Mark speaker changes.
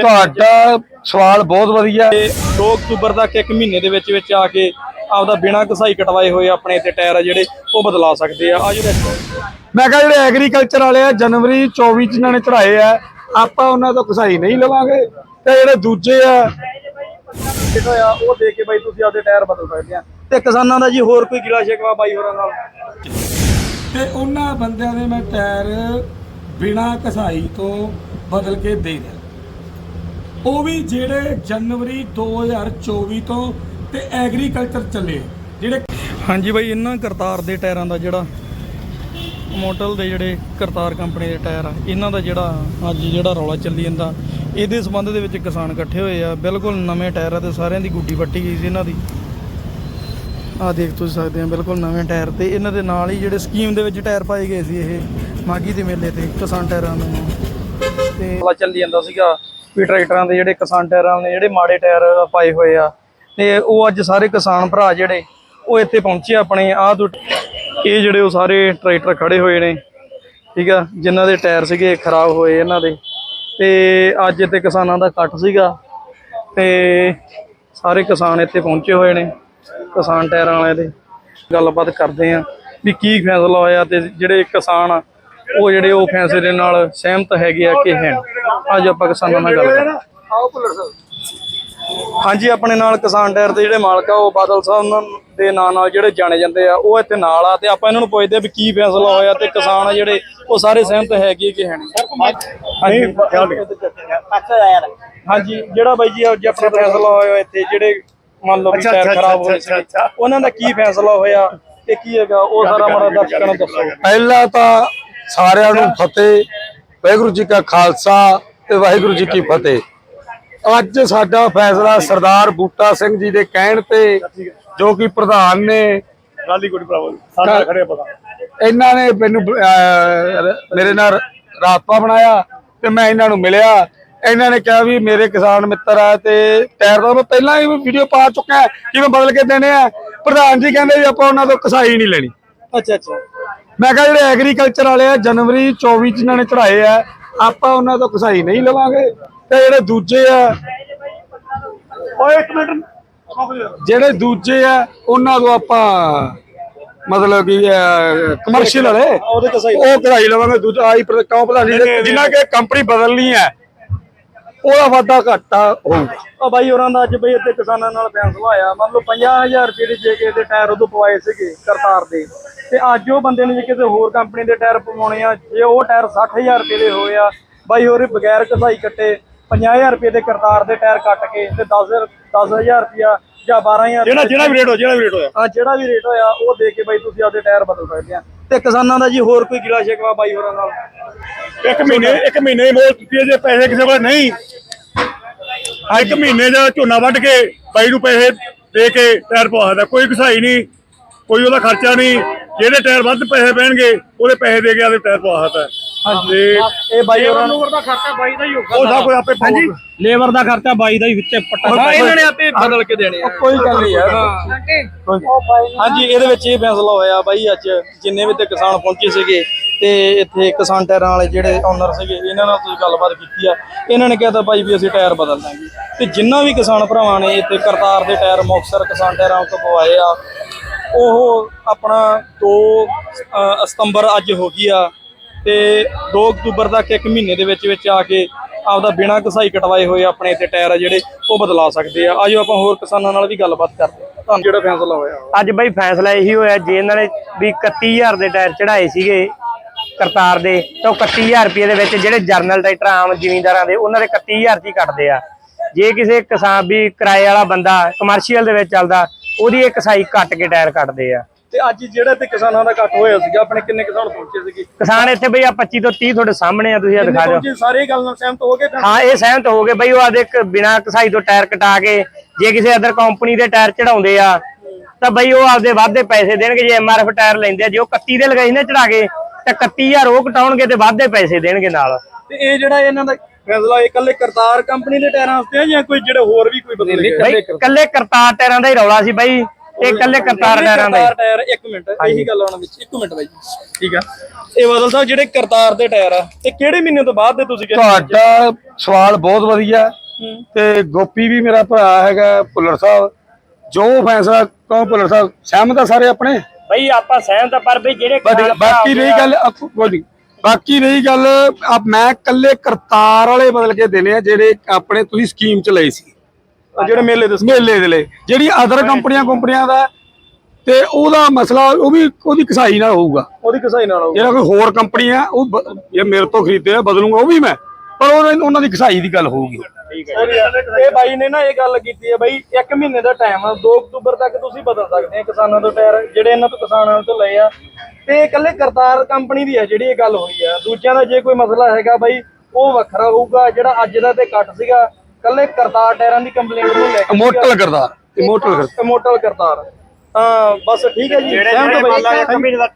Speaker 1: ਤੁਹਾਡਾ ਸਵਾਲ ਬਹੁਤ ਵਧੀਆ
Speaker 2: ਤੇ 2 ਅਕਤੂਬਰ ਤੱਕ ਇੱਕ ਮਹੀਨੇ ਦੇ ਵਿੱਚ ਵਿੱਚ ਆ ਕੇ ਆਪਦਾ ਬਿਨਾਂ ਕਸਾਈ ਕਟਵਾਏ ਹੋਏ ਆਪਣੇ ਤੇ ਟਾਇਰ ਆ ਜਿਹੜੇ ਉਹ ਬਦਲਾ ਸਕਦੇ ਆ। ਆ ਜਿਹੜੇ
Speaker 1: ਮੈਂ ਕਿਹਾ ਜਿਹੜੇ ਐਗਰੀਕਲਚਰ ਵਾਲੇ ਆ ਜਨਵਰੀ 24 ਚ ਇਹਨਾਂ ਨੇ ਚੜਾਏ ਆ ਆਪਾਂ ਉਹਨਾਂ ਤੋਂ ਕਸਾਈ ਨਹੀਂ ਲਵਾਂਗੇ। ਤੇ ਜਿਹੜੇ ਦੂਜੇ ਆ
Speaker 2: ਕਿਹੜਾ ਆ ਉਹ ਦੇ ਕੇ ਬਾਈ ਤੁਸੀਂ ਆਪਦੇ ਟਾਇਰ ਬਦਲ ਸਕਦੇ ਆ। ਤੇ ਕਿਸਾਨਾਂ ਦਾ ਜੀ ਹੋਰ ਕੋਈ ਗਿਲਾ ਸ਼ਿਕਵਾ ਬਾਈ ਹੋਰਾਂ ਨਾਲ?
Speaker 1: ਤੇ ਉਹਨਾਂ ਬੰਦਿਆਂ ਦੇ ਮੈਂ ਟਾਇਰ ਬਿਨਾ ਕਸਾਈ ਤੋਂ ਬਦਲ ਕੇ ਦੇ ਦਿਆਂ। ਉਹ ਵੀ ਜਿਹੜੇ ਜਨਵਰੀ 2024 ਤੋਂ ਤੇ ਐਗਰੀਕਲਚਰ ਚੱਲੇ ਜਿਹੜੇ
Speaker 2: ਹਾਂਜੀ ਬਾਈ ਇਹਨਾਂ ਕਰਤਾਰ ਦੇ ਟਾਇਰਾਂ ਦਾ ਜਿਹੜਾ ਮੋਟਲ ਦੇ ਜਿਹੜੇ ਕਰਤਾਰ ਕੰਪਨੀ ਦੇ ਟਾਇਰ ਆ ਇਹਨਾਂ ਦਾ ਜਿਹੜਾ ਅੱਜ ਜਿਹੜਾ ਰੌਲਾ ਚੱਲੀ ਜਾਂਦਾ ਇਹਦੇ ਸੰਬੰਧ ਦੇ ਵਿੱਚ ਕਿਸਾਨ ਇਕੱਠੇ ਹੋਏ ਆ ਬਿਲਕੁਲ ਨਵੇਂ ਟਾਇਰ ਆ ਤੇ ਸਾਰਿਆਂ ਦੀ ਗੁੱਡੀ ਵੱਟੀ ਗਈ ਸੀ ਇਹਨਾਂ ਦੀ। ਆ ਦੇਖ ਤੁਸੀਂ ਸਕਦੇ ਆ ਬਿਲਕੁਲ ਨਵੇਂ ਟਾਇਰ ਤੇ ਇਹਨਾਂ ਦੇ ਨਾਲ ਹੀ ਜਿਹੜੇ ਸਕੀਮ ਦੇ ਵਿੱਚ ਟਾਇਰ ਪਾਏ ਗਏ ਸੀ ਇਹ ਮਾਗੀ ਦੇ ਮੇਲੇ ਤੇ ਕਿਸਾਨ ਟਾਇਰਾਂ ਨੂੰ। ਤੇ ਰੌਲਾ ਚੱਲੀ ਜਾਂਦਾ ਸੀਗਾ। ਵੀ ਟਰੈਕਟਰਾਂ ਦੇ ਜਿਹੜੇ ਕਿਸਾਨ ਟਾਇਰਾਂ ਦੇ ਜਿਹੜੇ ਮਾੜੇ ਟਾਇਰ ਪਾਏ ਹੋਏ ਆ। ਤੇ ਉਹ ਅੱਜ ਸਾਰੇ ਕਿਸਾਨ ਭਰਾ ਜਿਹੜੇ, ਉਹ ਇੱਥੇ ਪਹੁੰਚੇ ਆਪਣੇ ਆਹ ਤੋਂ ਇਹ ਜਿਹੜੇ ਉਹ ਸਾਰੇ ਟਰੈਕਟਰ ਖੜੇ ਹੋਏ ਨੇ, ਠੀਕ ਆ, ਜਿਨ੍ਹਾਂ ਦੇ ਟਾਇਰ ਸੀਗੇ ਖਰਾਬ ਹੋਏ ਇਹਨਾਂ ਦੇ। ਤੇ ਅੱਜ ਇੱਥੇ ਕਿਸਾਨਾਂ ਦਾ ਇਕੱਠ ਸੀਗਾ, ਤੇ ਸਾਰੇ ਕਿਸਾਨ ਇੱਥੇ ਪਹੁੰਚੇ ਹੋਏ ਨੇ, ਕਿਸਾਨ ਟਾਇਰਾਂ ਵਾਲੇ ਦੇ। ਗੱਲਬਾਤ ਕਰਦੇ ਆ ਵੀ ਕੀ ਫੈਸਲਾ ਹੋਇਆ ਤੇ ਜਿਹੜੇ ਕਿਸਾਨ ਆ, ਉਹ ਜਿਹੜੇ ਉਹ ਫੈਸਲੇ ਦੇ ਨਾਲ ਸਹਿਮਤ ਹੈਗੇ ਆ ਕਿ ਹੈ ਅੱਜ ਆਪਾਂ ਕਿਸਾਨਾਂ ਨਾਲ ਗੱਲ ਕਰਦੇ ਹਾਂ।
Speaker 1: ਆਓ ਭੁੱਲਰ ਸਾਹਿਬ
Speaker 2: ਹਾਂਜੀ ਆਪਣੇ ਨਾਲ ਕਿਸਾਨ ਟਾਇਰ ਦੇ ਜਿਹੜੇ ਮਾਲਕ ਆ ਉਹ ਬਾਦਲ ਸਾਹਿਬ ਉਹਨਾਂ ਦੇ ਨਾਂ ਨਾਲ ਜਿਹੜੇ ਜਾਣੇ ਜਾਂਦੇ ਆ ਉਹ ਇੱਥੇ ਨਾਲ ਆ ਤੇ ਆਪਾਂ ਇਹਨਾਂ ਨੂੰ ਪੁੱਛਦੇ ਆ ਵੀ ਕੀ ਫੈਸਲਾ ਹੋਇਆ ਤੇ ਕਿਸਾਨ ਆ ਜਿਹੜੇ ਉਹ ਸਾਰੇ ਸਹਿਮਤ ਹੈਗੇ ਕਿ ਹੈ ਨਹੀਂ। ਹਾਂਜੀ। ਹਾਂਜੀ ਜਿਹੜਾ ਬਾਈ ਜੀ ਅੱਜ ਆਪਣਾ ਫੈਸਲਾ ਹੋਇਆ ਇੱਥੇ ਜਿਹੜੇ ਮੰਨ ਲਓ ਵੀ ਟਾਇਰ ਖਰਾਬ ਹੋਏ ਸੀ ਉਹਨਾਂ ਦਾ ਕੀ ਫੈਸਲਾ ਹੋਇਆ ਤੇ ਕੀ ਹੈਗਾ ਉਹ ਸਾਰਾ ਮਾੜਾ ਦਰਸ਼ਕਾਂ ਨੂੰ ਦੱਸੋ।
Speaker 1: ਪਹਿਲਾਂ ਤਾਂ ਸਾਰਿਆਂ ਨੂੰ ਫਤਿਹ ਵਾਹਿਗੁਰੂ ਜੀ ਕਾ ਖਾਲਸਾ ਤੇ ਵਾਹਿਗੁਰੂ ਜੀ ਕੀ ਫਤਿਹ। ਅੱਜ ਸਾਡਾ ਫੈਸਲਾ ਸਰਦਾਰ ਬੂਟਾ ਸਿੰਘ ਜੀ ਦੇ ਕਹਿਣ ਤੇ ਜੋ ਕਿ ਪ੍ਰਧਾਨ ਨੇ।
Speaker 3: ਗਾਲੀ ਗੁੱਡੀ ਭਰਾਵੋ ਸਾਡਾ ਖੜੇ ਪਤਾ।
Speaker 1: ਇਹਨਾਂ ਨੇ ਮੈਨੂੰ ਮੇਰੇ ਨਾਲ ਰਾਬਤਾ ਬਣਾਇਆ ਤੇ ਮੈਂ ਇਹਨਾਂ ਨੂੰ ਮਿਲਿਆ। ਇਹਨਾਂ ਨੇ ਕਿਹਾ ਵੀ ਮੇਰੇ ਕਿਸਾਨ ਮਿੱਤਰ ਆ ਤੇ ਟਾਇਰ ਦਾ ਮੈਂ ਪਹਿਲਾਂ ਹੀ ਵੀਡੀਓ ਪਾ ਚੁੱਕਾ ਕਿ ਮੈਂ ਬਦਲ ਕੇ ਦੇਣੇ ਆ। ਪ੍ਰਧਾਨ ਜੀ ਕਹਿੰਦੇ ਵੀ ਆਪਾਂ ਉਹਨਾਂ ਤੋਂ ਕਸਾਈ ਨਹੀਂ ਲੈਣੀ।
Speaker 2: ਅੱਛਾ ਅੱਛਾ।
Speaker 1: ਮੈਂ ਕਿਹਾ ਜਿਹੜੇ ਐਗਰੀਕਲਚਰ ਵਾਲੇ ਆ ਜਨਵਰੀ 24 ਚ ਇਹਨਾਂ ਨੇ ਚੜਾਏ ਆ ਆਪਾਂ ਉਹਨਾਂ ਤੋਂ ਕਸਾਈ ਨਹੀਂ ਲਵਾਂਗੇ। ਤੇ ਜਿਹੜੇ ਦੂਜੇ ਆ
Speaker 3: ਓਏ ਇੱਕ ਮਿੰਟ।
Speaker 1: ਜਿਹੜੇ ਦੂਜੇ ਆ ਉਹਨਾਂ ਤੋਂ ਆਪਾਂ ਮਤਲਬ ਕਿ ਕਮਰਸ਼ੀਅਲ ਵਾਲੇ ਉਹ ਕਢਾਈ ਲਵਾਂਗੇ। ਦੂਜਾ ਆਈ ਕਿਉਂ ਪਤਾ ਨਹੀਂ ਜਿੰਨਾ ਕਿ ਕੰਪਨੀ ਬਦਲਣੀ ਹੈ ਉਹਦਾ ਵਾਧਾ ਘਾਟਾ ਹੋਊਗਾ।
Speaker 2: ਆ ਬਾਈ ਹੋਰਾਂ ਦਾ ਅੱਜ ਬਈ ਇੱਥੇ ਕਿਸਾਨਾਂ ਨਾਲ ਫੈਸਲਾ ਹੋਇਆ। ਮੰਨ ਲਓ 50000 ਰੁਪਏ ਦੇ ਜੇ ਕੇ ਦੇ ਟਾਇਰ ਉਦੋਂ ਪਵਾਏ ਸੀਗੇ ਕਰਤਾਰ ਦੇ। ਤੇ ਅੱਜ ਉਹ ਬੰਦੇ ਨੇ ਜੇ ਕਿਸੇ ਹੋਰ ਕੰਪਨੀ ਦੇ ਟਾਇਰ ਪਵਾਉਣੇ ਆ ਜੇ ਉਹ ਟਾਇਰ 60000 ਰੁਪਏ ਦੇ ਹੋਏ ਆ ਬਾਈ ਹੋਰੇ ਬਗੈਰ ਕਸਾਈ ਕੱਟੇ 50000 ਰੁਪਏ ਦੇ ਕਰਤਾਰ ਦੇ ਟਾਇਰ ਕੱਟ ਕੇ ਤੇ 10 10000 ਰੁਪਇਆ ਜਾਂ 12000
Speaker 3: ਜਿਹੜਾ ਜਿਹੜਾ ਵੀ ਰੇਟ ਹੋ ਜਿਹੜਾ ਵੀ ਰੇਟ ਹੋਇਆ।
Speaker 2: ਆ ਜਿਹੜਾ ਵੀ ਰੇਟ ਹੋਇਆ ਉਹ ਦੇ ਕੇ ਬਾਈ ਤੁਸੀਂ ਆਪਦੇ ਟਾਇਰ ਬਦਲ ਸਕਦੇ ਆ। ਤੇ ਕਿਸਾਨਾਂ ਦਾ ਜੀ ਹੋਰ ਕੋਈ ਗਿਲਾ ਸ਼ਿਕਵਾ ਬਾਈ ਹੋਰਾਂ ਨਾਲ?
Speaker 3: ਇੱਕ ਮਹੀਨੇ ਇੱਕ ਮਹੀਨੇ ਮੋਲ ਦਿੱਤੀ ਹੈ, ਜੇ ਪੈਸੇ ਕਿਸੇ ਕੋਲ ਨਹੀਂ। ਆ ਇੱਕ ਮਹੀਨੇ ਦਾ ਝੋਨਾ ਵੱਢ ਕੇ ਬਾਈ ਨੂੰ ਪੈਸੇ ਦੇ ਕੇ ਟਾਇਰ ਪਵਾ ਸਕਦਾ ਕੋਈ ਘਸਾਈ ਨਹੀਂ ਕੋਈ ਉਹਦਾ ਖਰਚਾ ਨਹੀਂ। ਜਿਹੜੇ ਟਾਇਰ ਵੱਧ ਪੈਸੇ ਪੈਣਗੇ ਉਹਦੇ ਪੈਸੇ ਦੇ ਕੇ ਆਦੇ ਟਾਇਰ ਪਵਾ ਸਕਦਾ ਹਾਂਜੀ।
Speaker 2: ਇਹ ਬਾਈ ਹੋਰਾਂ ਨੂੰ
Speaker 3: ਦਾ ਖਰਚਾ ਬਾਈ ਦਾ ਹੀ ਹੋਊਗਾ। ਉਹ ਸਭ ਕੁਝ ਆਪੇ ਹਾਂਜੀ।
Speaker 2: ਲੇਬਰ ਦਾ ਖਰਚਾ ਬਾਈ ਦਾ ਹੀ ਵਿੱਚੇ ਪੱਟਾ
Speaker 1: ਹਾਂ, ਇਹਨਾਂ ਨੇ
Speaker 2: ਆਪੇ ਬਦਲ ਕੇ ਦੇਣੇ ਆ।
Speaker 1: ਕੋਈ ਗੱਲ ਨਹੀਂ ਯਾਰ।
Speaker 2: ਹਾਂਜੀ। ਇਹਦੇ ਵਿੱਚ ਇਹ ਫੈਸਲਾ ਹੋਇਆ ਬਾਈ ਅੱਜ ਜਿੰਨੇ ਵੀ ਤੇ ਕਿਸਾਨ ਪਹੁੰਚੇ ਸੀਗੇ ਤੇ ਇੱਥੇ ਕਿਸਾਨ ਟਾਇਰਾਂ ਵਾਲੇ ਜਿਹੜੇ ਓਨਰ ਸੀਗੇ ਇਹਨਾਂ ਨਾਲ ਤੁਸੀਂ ਗੱਲਬਾਤ ਕੀਤੀ ਆ। ਇਹਨਾਂ ਨੇ ਕਿਹਾ ਤਾਂ ਭਾਈ ਵੀ ਅਸੀਂ ਟਾਇਰ ਬਦਲ ਦਾਂਗੇ। ਤੇ ਜਿੰਨਾ ਵੀ ਕਿਸਾਨ ਭਰਾਵਾਂ ਨੇ ਇੱਥੇ ਕਰਤਾਰ ਦੇ ਟਾਇਰ ਮੁਕਤਸਰ ਕਿਸਾਨ ਟਾਇਰਾਂ ਤੋਂ ਪਵਾਏ ਆ ਉਹ ਆਪਣਾ 2 ਅ, ਸਤੰਬਰ ਅੱਜ ਹੋ ਗਈ ਆ ਤੇ 2 ਅਕਤੂਬਰ ਤੱਕ ਇੱਕ ਮਹੀਨੇ ਦੇ ਵਿੱਚ ਵਿੱਚ ਆ ਕੇ ਆਪਦਾ ਬਿਨਾਂ ਕਸਾਈ ਕਟਵਾਏ ਹੋਏ ਆਪਣੇ ਇੱਥੇ ਟਾਇਰ ਆ ਜਿਹੜੇ ਉਹ ਬਦਲਾ ਸਕਦੇ ਆ। ਆਜੋ ਆਪਾਂ ਹੋਰ ਕਿਸਾਨਾਂ ਨਾਲ ਵੀ ਗੱਲਬਾਤ ਕਰਦੇ ਆ ਤੁਹਾਨੂੰ ਜਿਹੜਾ ਫੈਸਲਾ ਹੋਇਆ?
Speaker 4: ਅੱਜ ਬਈ ਫੈਸਲਾ ਇਹੀ ਹੋਇਆ ਜੇ ਇਹਨਾਂ ਨੇ ਵੀ 31000 ਦੇ ਟਾਇਰ ਚੜਾਏ ਸੀਗੇ ਕਰਤਾਰ ਦੇ ਤਾਂ ਉਹ 31000 ਰੁਪਏ ਦੇ ਵਿੱਚ ਜਿਹੜੇ ਜਰਨਲ ਟਰੈਕਟਰ ਆਮ ਜ਼ਿਮੀਂਦਾਰਾਂ ਦੇ ਉਹਨਾਂ ਦੇ 31000 ਚ ਹੀ ਕੱਟਦੇ ਆ। ਜੇ ਕਿਸੇ ਕਿਸਾਨ ਵੀ ਕਿਰਾਏ ਵਾਲਾ ਬੰਦਾ ਕਮਰਸ਼ੀਅਲ ਦੇ ਵਿੱਚ ਚੱਲਦਾ ਉਹਦੀ ਇੱਕ ਸਾਈ ਕੱਟ ਕੇ ਟਾਇਰ ਕੱਟਦੇ ਆ।
Speaker 2: ਤੇ ਅੱਜ ਜਿਹੜਾ ਤੇ ਕਿਸਾਨਾਂ ਦਾ ਇਕੱਠ ਹੋਇਆ ਸੀਗਾ ਆਪਣੇ ਕਿੰਨੇ ਕਿਸਾਨ ਪਹੁੰਚੇ ਸੀਗੇ?
Speaker 4: ਕਿਸਾਨ ਇੱਥੇ ਬਈ ਆ 25 ਤੋਂ 30 ਤੁਹਾਡੇ ਸਾਹਮਣੇ ਆ ਤੁਸੀਂ ਆ ਦਿਖਾ ਦਿਓ।
Speaker 2: ਸਾਰੇ ਗੱਲ ਨਾਲ ਸਹਿਮਤ ਹੋ ਗਏ?
Speaker 4: ਹਾਂ ਇਹ ਸਹਿਮਤ ਹੋ ਗਏ ਬਈ ਉਹ ਆਦੇ ਬਿਨਾ ਕਸਾਈ ਤੋਂ ਟਾਇਰ ਕਟਾ ਕੇ ਜੇ ਕਿਸੇ ਅਦਰ ਕੰਪਨੀ ਦੇ ਟਾਇਰ ਚੜਾਉਂਦੇ ਆ ਤਾਂ ਬਈ ਉਹ ਆਪਦੇ ਵਾਧੇ ਪੈਸੇ ਦੇਣਗੇ ਜੇ ਐਮਆਰਐਫ ਟਾਇਰ ਲੈਂਦੇ ਆ ਜੇ ਉਹ 31 ਦੇ ਲਗਾਈ ਨਾ ਚੜਾ ਕੇ ਤਾਂ 31000 ਉਹ ਕਟਾਉਣਗੇ ਤੇ ਵਾਧੇ ਪੈਸੇ ਦੇਣਗੇ ਨਾਲ।
Speaker 2: ਤੇ ਇਹ ਜਿਹੜਾ ਇਹਨਾਂ ਦਾ ਫੈਸਲਾ ਇਹ ਇਕੱਲੇ ਕਰਤਾਰ ਕੰਪਨੀ ਦੇ ਟਾਇਰਾਂ ਵਾਸਤੇ ਜਾਂ ਕੋਈ ਜਿਹੜੇ ਹੋਰ ਵੀ ਕੋਈ ਬਦਲੇ ਗਏ?
Speaker 4: ਬਈ ਕੱਲੇ ਕਰਤਾਰ ਟਾਇਰਾਂ ਦਾ ਹੀ ਰੌਲਾ ਸੀ ਬਈ। ਇਹ ਇਕੱਲੇ ਕਰਤਾਰ ਟਾਇਰਾਂ ਦਾ
Speaker 2: ਕਰਤਾਰ ਟਾਇਰ 1 ਮਿੰਟ ਇਹੀ ਗੱਲ ਆਉਣ ਵਿੱਚ 1 ਮਿੰਟ ਬਾਈ ਜੀ। ਠੀਕ ਆ। ਇਹ ਬਦਲ ਸਾਹਿਬ ਜਿਹੜੇ ਕਰਤਾਰ ਦੇ ਟਾਇਰ ਆ ਇਹ ਕਿਹੜੇ ਮਹੀਨੇ ਤੋਂ ਬਾਅਦ ਦੇ ਤੁਸੀਂ ਕਹਿੰਦੇ
Speaker 1: ਤੁਹਾਡਾ ਸਵਾਲ ਬਹੁਤ ਵਧੀਆ ਹੈ। ਤੇ ਗੋਪੀ ਵੀ ਮੇਰਾ ਭਰਾ ਹੈਗਾ ਭੁੱਲਰ ਸਾਹਿਬ। ਜੋ ਫੈਸਲਾ ਕਹੋ ਭੁੱਲਰ ਸਾਹਿਬ ਸਹਿਮਤ ਆ ਸਾਰੇ ਆਪਣੇ?
Speaker 4: ਬਈ ਆਪਾਂ ਸਹਿਮਤ ਆ, ਪਰ ਬਈ ਜਿਹੜੇ
Speaker 1: ਬਟ ਬਾਕੀ ਰਹੀ ਗੱਲ ਅਪ- ਕੋਈ ਨੀ। ਬਾਕੀ ਰਹੀ ਗੱਲ ਅਬ ਮੈਂ ਕੱਲੇ ਕਰਤਾਰ ਵਾਲੇ ਬਦਲ ਕੇ ਦੇਣੇ ਆ ਜਿਹੜੇ ਆਪਣੇ ਤੁਸੀਂ ਸਕੀਮ ਚ ਲਏ ਸੀ।
Speaker 2: ਜਿਹੜੇ ਮੇਲੇ ਦੇ
Speaker 1: ਮੇਲੇ ਦੇ ਲਈ। ਜਿਹੜੀ ਅਦਰ ਕੰਪਨੀਆਂ ਕੰਪਨੀਆਂ ਦਾ ਤੇ ਉਹਦਾ ਮਸਲਾ ਉਹ ਵੀ ਉਹਦੀ ਕਸਾਈ ਨਾਲ ਹੋਊਗਾ।
Speaker 2: ਉਹਦੀ ਕਸਾਈ ਨਾਲ ਹੋਊ।
Speaker 1: ਜਿਹੜਾ ਕੋਈ ਹੋਰ ਕੰਪਨੀ ਆ ਉਹ ਜੇ ਮੇਰੇ ਤੋਂ ਖਰੀਦਦੇ ਆ ਬਦਲੂਗਾ ਉਹ ਵੀ ਮੈਂ। ਪਰ ਉਹਨਾਂ ਦੀ ਕਸਾਈ ਦੀ ਗੱਲ ਹੋਊਗੀ।
Speaker 2: ਆ। ਇਹ ਬਾਈ ਨੇ ਨਾ ਇਹ ਗੱਲ ਕੀਤੀ ਹੈ ਬਾਈ 1 ਮਹੀਨੇ ਦਾ ਟਾਈਮ ਆ 2 ਅਕਤੂਬਰ ਤੱਕ ਤੁਸੀਂ ਬਦਲ ਸਕਦੇ ਆ ਕਿਸਾਨਾਂ ਤੋਂ ਟਾਇਰ ਜਿਹੜੇ ਇਹਨਾਂ ਤੋਂ ਕਿਸਾਨਾਂ ਤੋਂ ਲਏ ਆ। ਤੇ ਇਕੱਲੇ ਕਰਤਾਰ ਕੰਪਨੀ ਦੀ ਆ ਜਿਹੜੀ ਇਹ ਗੱਲ ਹੋਈ ਆ। ਦੂਜਿਆਂ ਦਾ ਜੇ ਕੋਈ ਮਸਲਾ ਹੈਗਾ ਬਾਈ ਉਹ ਵੱਖਰਾ ਹੋਊਗਾ ਜਿਹੜਾ ਅੱਜ ਦਾ ਤੇ ਘੱਟ ਸੀਗਾ ਇਕੱਲੇ ਕਰਤਾਰ ਟਾਇਰਾਂ ਦੀ ਕੰਪਲੇਂਟ ਨੂੰ ਲੈ ਕੇ
Speaker 1: ਇਮੋਟਲ ਕਰਤਾਰ ਇਮੋਟਲ ਕਰਤਾਰ।
Speaker 2: ਇਮੋਟਲ ਕਰਤਾਰ। ਤਾਂ ਬਸ ਠੀਕ ਹੈ ਜੀ ਸਹਿਮਤ ਬਾਈ।
Speaker 4: ਇੱਕ ਮਹੀਨੇ ਦਾ